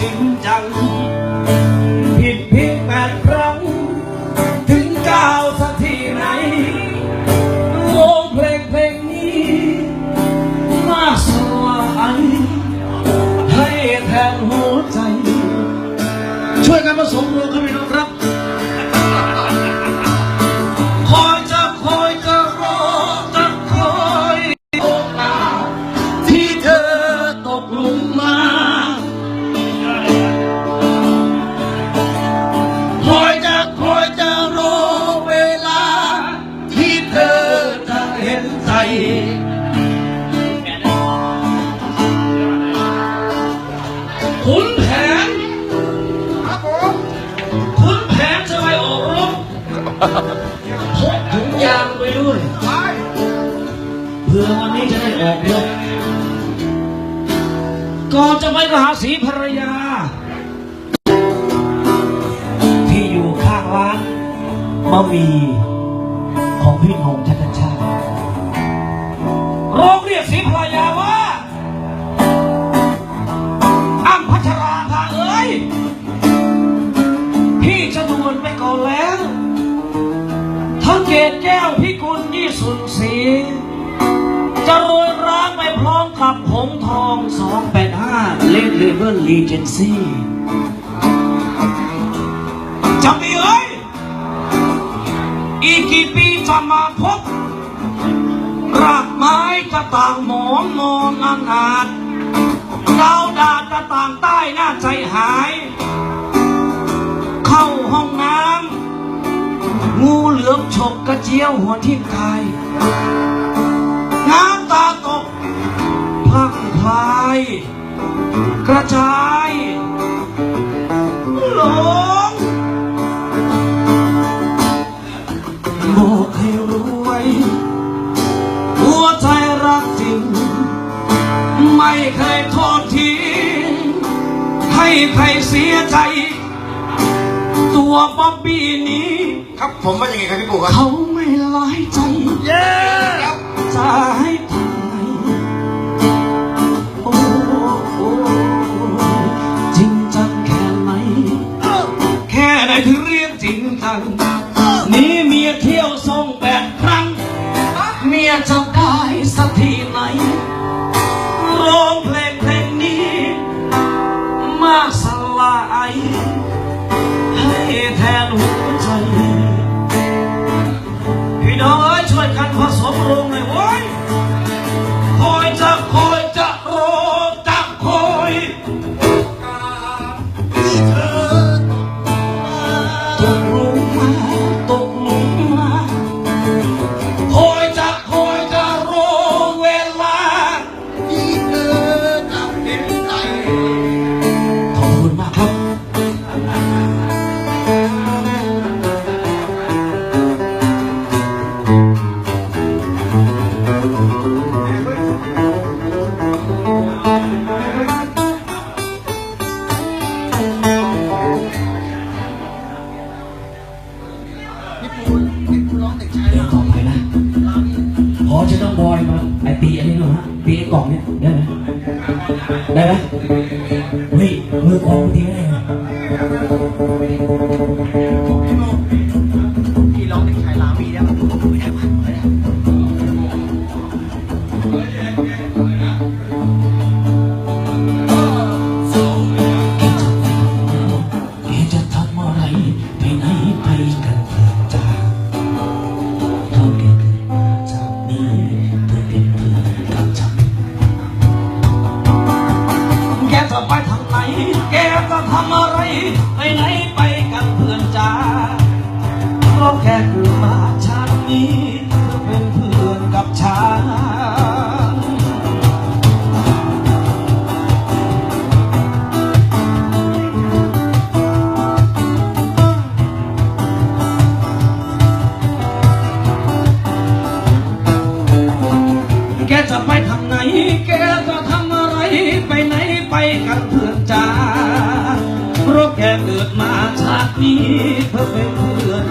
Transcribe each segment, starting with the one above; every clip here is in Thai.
จริงจัง บะหมี่ของพี่นงชัชชาติร้องเรียกสีภรรยาว่าอ้ำพัชราภาเอ้ย พี่จะดวนไปก่อนแล้วทั้งเกตแก้วพิกุลยี่สุนศรีจะโรยร้างไปพร้อมกับหงทอง285เลดเลเวลลีเจนซี่ อีกกี่ปีจะมาพบ รากไม้จะต่างหมอนนอนอนาถดาวดาจะต่างใต้หน้าใจหาย เข้าห้องน้ำงูเหลือมฉกกระเจียวหัวทิ่มกายน้ำตาตกพลังพลาย กระจายหลง ให้ใครเสียใจ ตัวป๊อบบี้นี้ ครับผมว่ายังไงครับพี่ปู่ครับเขาไม่ร้ายใจ เย้ครับจะให้ทำไงโอ้โอ้จริงจังแค่ไหน แค่ไหนถึงเรียกจริงจัง สลายให้แทนหัวใจ พี่น้องเอ้ยช่วยกันผสมลงหน่อยโว้ย ได้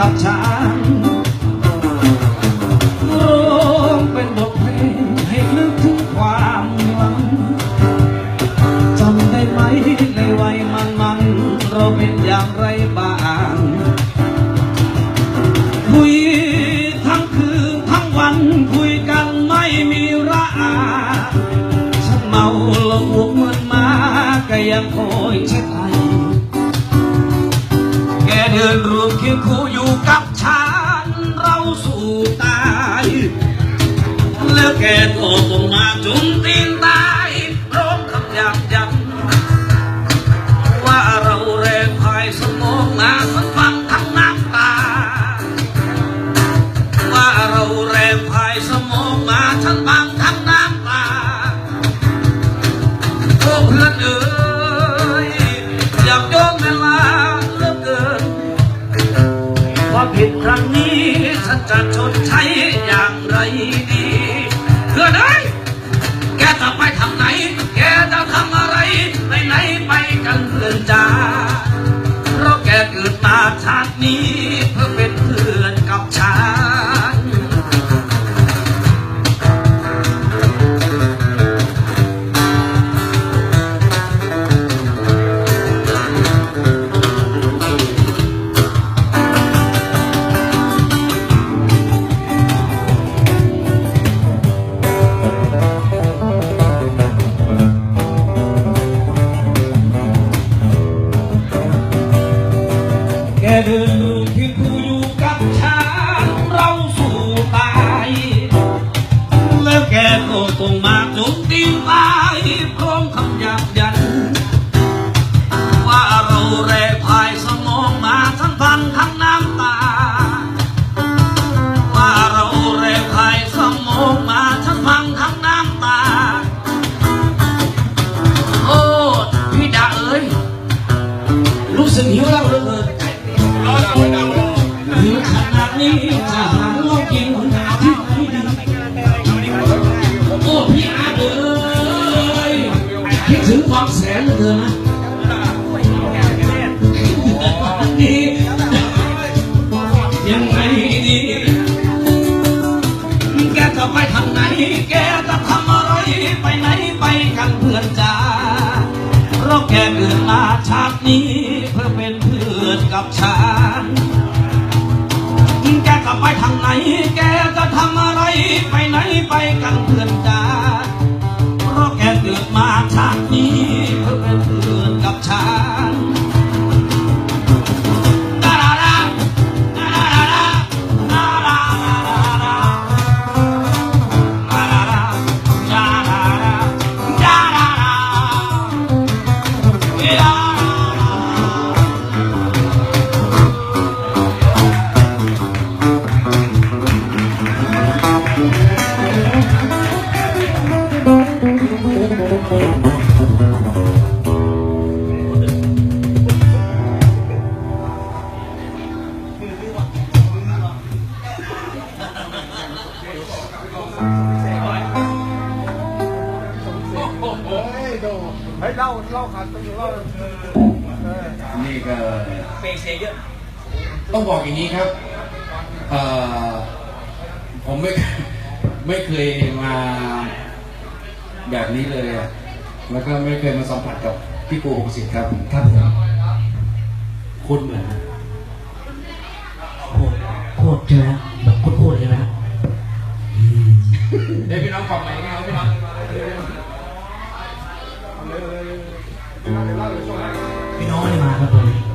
long can ะไปทางไหน แกจะทำอะไร ไปไหนไปกันเพื่อนจ้าเพราะแกเกิดมาชาตินี้เพื่อนเพื่อนกับชา ต้องบอกอย่างนี้ครับผมไม่ไม่เคยมาแบบนี้เลย แล้วก็ไม่เคยมาสัมผัสกับพี่ปูหกสิบครับครับผมคุณเหมือนโคตรเจ๋รแบบโคตรโคตรเลยนะเดี๋พี่น้องกลับมาอีกแล้วพี่น้องพี่น้องเลยมาครับผม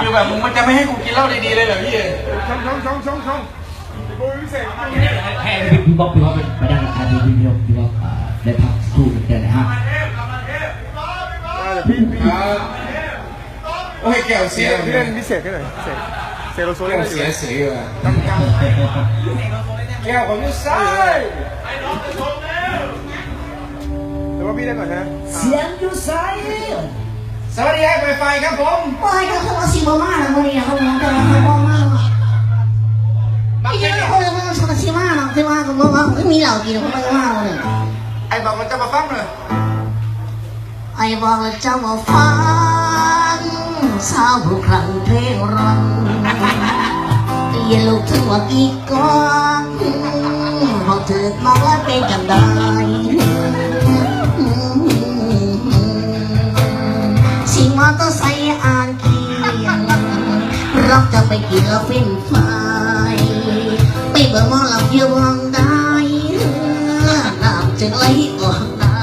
คือแบบมึงมันจะไม่ให้กูกินเหล้าดีๆเลยเหรอพี่ชงชงชงชงชงพี่ปูพี่เสกบ้างให้พี่บ๊อบพี่บ๊อบเป็นไปได้ราคาดีพี่บ๊อบพี่บ๊อบได้พักสักครู่หนึงได้นะฮะพี่พี่โอ้ยแก้วเสียพี่เล่นพี่เสกให้หน่อยเสกเสกโลโซเล่นเสียเสียว่ะกำกำแก้วของยูซ่าแต่ว่าพี่เล่นก่อนนะเสียงยู่ไส สวัสดีครับไฟไฟครับผมปล่อยก็คือว่าสิบมาแล้วมื้อนี้เขาบอกแต่ว่าเขาบอกมาแล้วไม่ใช่คนละคนสักสิมาหรอกที่ว่าก็บอกว่าไม่มีเหล้ากินเขาไม่ว่าเลยไอ้บอกมันจะมาฟังเลยไอ้บอกแล้วเจ้ามาฟังสาวผู้ครั้งเพลงรันอย่าลุกถึงว่ากี่ก้อน เตอร์ไซค์อ่านเกียงเราจะไปกินแล้วฟินไฟไปเบิ่งหมอลำอยู่วงได้น้ำจะไหลออกตา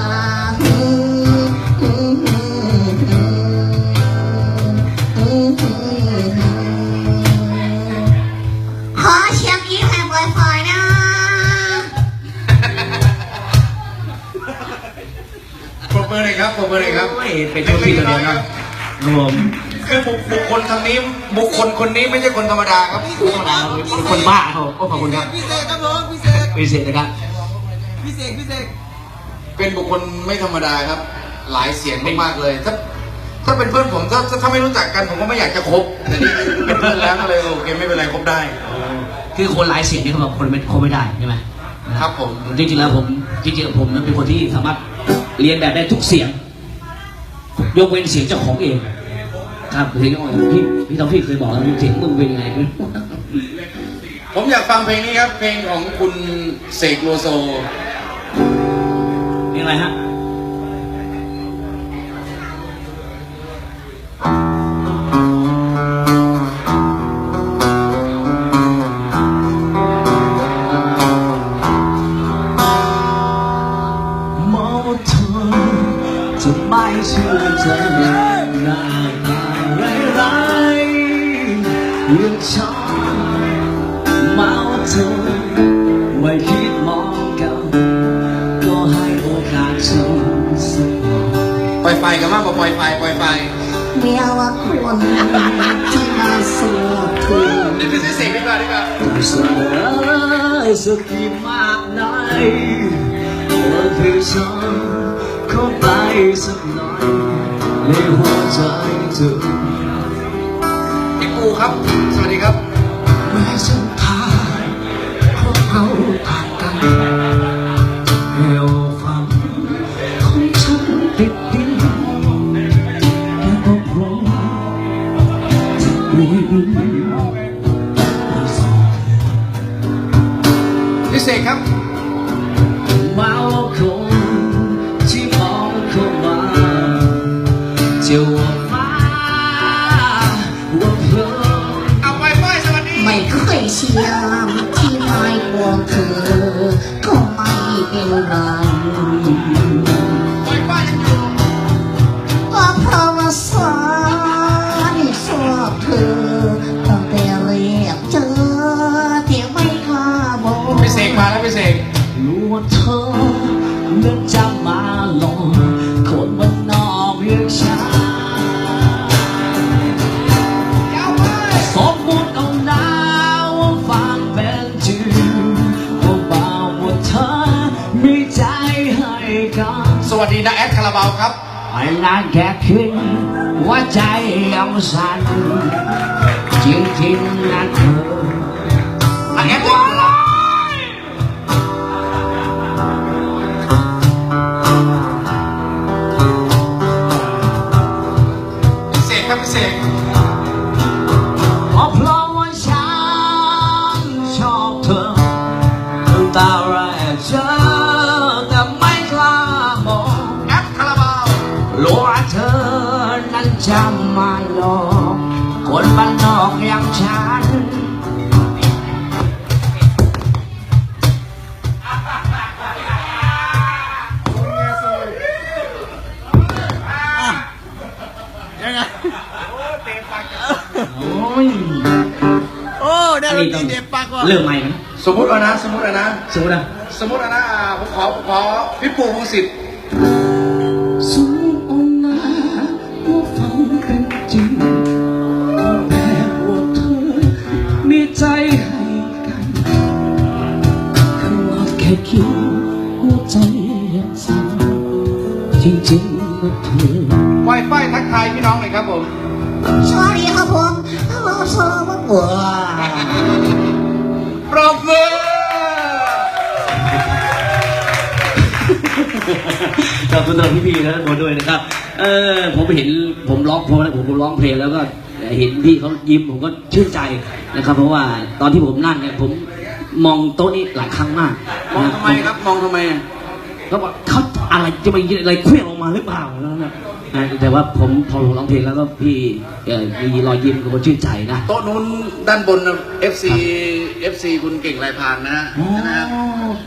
ขอเชียร์กี้ให้บ่อยไฟนะปรบมือเลยครับปรบมือเลยครับ เป็นช่วงพี่ตัวเดียวนะ รวมคือบุคบุคคลทางนี้บุคคลคนนี้ไม่ใช่คนธรรมดาครับเป็นคนบ้าครับผมขอบคุณครับพี่เสกครับผมพี่เสกพิเศษนะครับพี่เสกพี่เสกเป็นบุคคลไม่ธรรมดาครับ หลายเสียงมากๆเลยถ้าถ้าเป็นเพื่อนผมถ้าถ้าไม่รู้จักกันผมก็ไม่อยากจะคบแต่นี่เป็นเพื่อนแล้วก็เลยโอเคไม่เป็นไรคบได้ คือคนหลายเสียงนี่เขาบอกคนไม่คนไม่ได้ใช่ไหมครับผมจริงๆแล้วผมจริงๆผมนั้นเป็นคนที่สามารถเรียนแบบได้ทุกเสียง ยกเว้นเสียงเจ้าของเอง ครับเสียงเจ้าของเองพี่พี่ต้องพี่เคยบอกแล้วเสียงมึงเป็นยังไงผมอยากฟังเพลงนี้ครับ เพลงของคุณเสกโลโซเป็นอะไรฮะ สักกี่มากไหนว่าเธอฉันเข้าไปสักหน่อยในหัวใจเธอพี่ปูครับ สวัสดีครับแม้ฉัน เป็นไรปล่อยไฟยังอยู่ก็เพราะว่าฉันชอบเธอตั้งแต่เรียกเจอที่ไม่กล้าบอกพี่เสกมาแล้วพี่เสกรู้ว่าเธอนั้นจะมาหลอ ดีนะแอดคาราบาวครับไม่นานแค่คืนหัวใจยังสั่นจริงๆนะเธอ โอ้ยโอ้ได้อันดนี้นตต้รีองเด็ดปากว่ะเริ่มใหม่ไหมสมมติเอานะ สมมติเอานะ สมมตินะสมมติเอานะอ่าผมขอผมขอพี่ปู่พงศิษฐ์สูงองนาว่าฝันเป็นจริงแต่ว่าเธอมีใจให้กันคือว่าแค่คิดหัวใจยังสั่นจริงๆว่าเธอไวไฟทักทายพี่น้องหน่อยครับผม สวัสดีครับผมเราสวัสดีว้าปรบมือขอบคุณสำหรับพี่ๆและทุกคนด้วยนะครับ เออผมเห็นผมร้องผมผมร้องเพลงแล้วก็เห็นพี่เขายิ้มผมก็ชื่นใจนะครับ เพราะว่าตอนที่ผมนั่งเนี่ยผมมองโต๊ะนี้หลายครั้งมากมองทำไมครับมองทำไมอะเขาบอกเขา อะไรจะมาอะไรเคลื่อนออกมาหรือเปล่าแล้วนะแต่ว่าผมพอผมร้องเพลงแล้วก็พี่เอ่อมีรอยยิ้มผมก็ชื่นใจนะโต๊ะนู้นด้านบนนะ FC FC คุณเก่งลายพรางนะฮะใช่ไหมครับ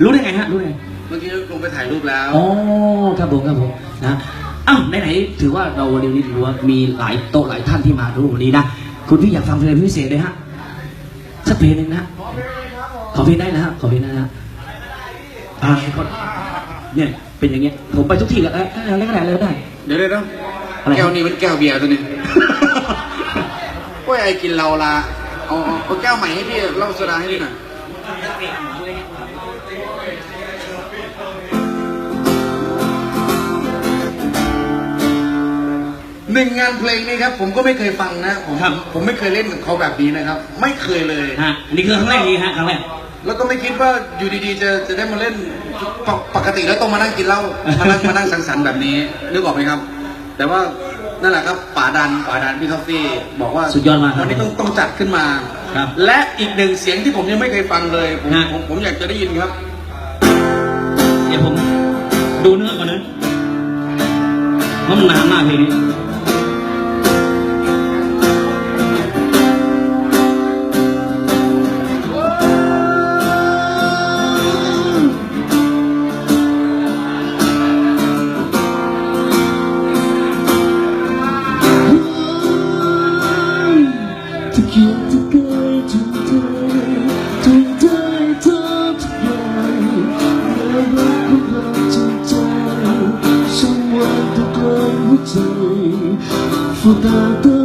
รู้ได้ไงฮะรู้ได้ไงเมื่อกี้ลงไปถ่ายรูปแล้วอ๋อครับผมครับผมนะอ้าวไหนๆถือว่าเราวันนี้ถือว่ามีหลายโต๊ะหลายท่านที่มาดูวันนี้นะคุณพี่อยากฟังเพลงพิเศษเลยฮะสักเพลงหนึ่งนะขอเพลงได้นะฮะขอเพลงได้นะฮะอ่าก็ เนี่ยเป็นอย่างเงี้ยผมไปทุกที่แล้วเอ้ยอะไรก็ได้อะไรก็ได้ เดี๋ยวเดี๋ยวเดี๋ยวอะไร แก้วนี้เป็นแก้วเบียร์ตัวนี้ โอ้ยไอ้กินเราละเอาเอาเอาแก้วใหม่ให้พี่เหล่าโซดาให้พี่หน่อยหนึ่งงานเพลงนี้ครับ ผมก็ไม่เคยฟังนะผมครับ ผมไม่เคยเล่นกับเขาแบบนี้นะครับ ไม่เคยเลย ฮะอันนี่คือครั้งแรกนี่ฮะครั้งแรก แล้วก็ไม่คิดว่าอยู่ดีๆ จะจะได้มาเล่นปกปกติแล้วต้องมานั่งกินเหล้ามานั่งมานั่งสังสรรค์แบบนี้นึกออกไหมครับ แต่ว่านั่นแหละครับป่าดันป่าดันพี่ทอฟฟี่บอกว่าสุดยอดมากครับวันนี้ต้องต้องจัดขึ้นมา ครับ และอีกหนึ่งเสียงที่ผมยังไม่เคยฟังเลยผมฮะ ผมผมอยากจะได้ยินครับ เดี๋ยวผมดูเนื้อก่อนนะเพราะมันนานมากเพลงนี้ soldados.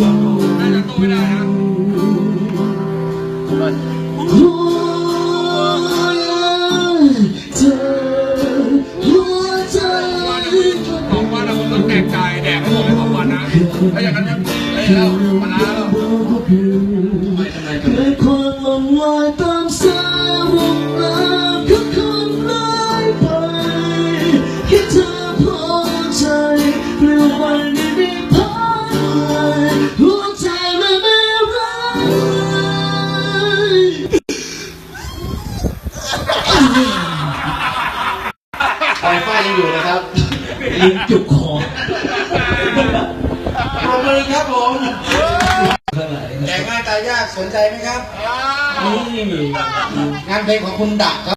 สั่งโอ้ยเธอหัวใจบอกว่าเราต้องแตกใจแดกให้หมดไปสองวันนะถ้าอย่างนั้นจะเลยแล้วมาแล้ว เพลงของคุณดักครับ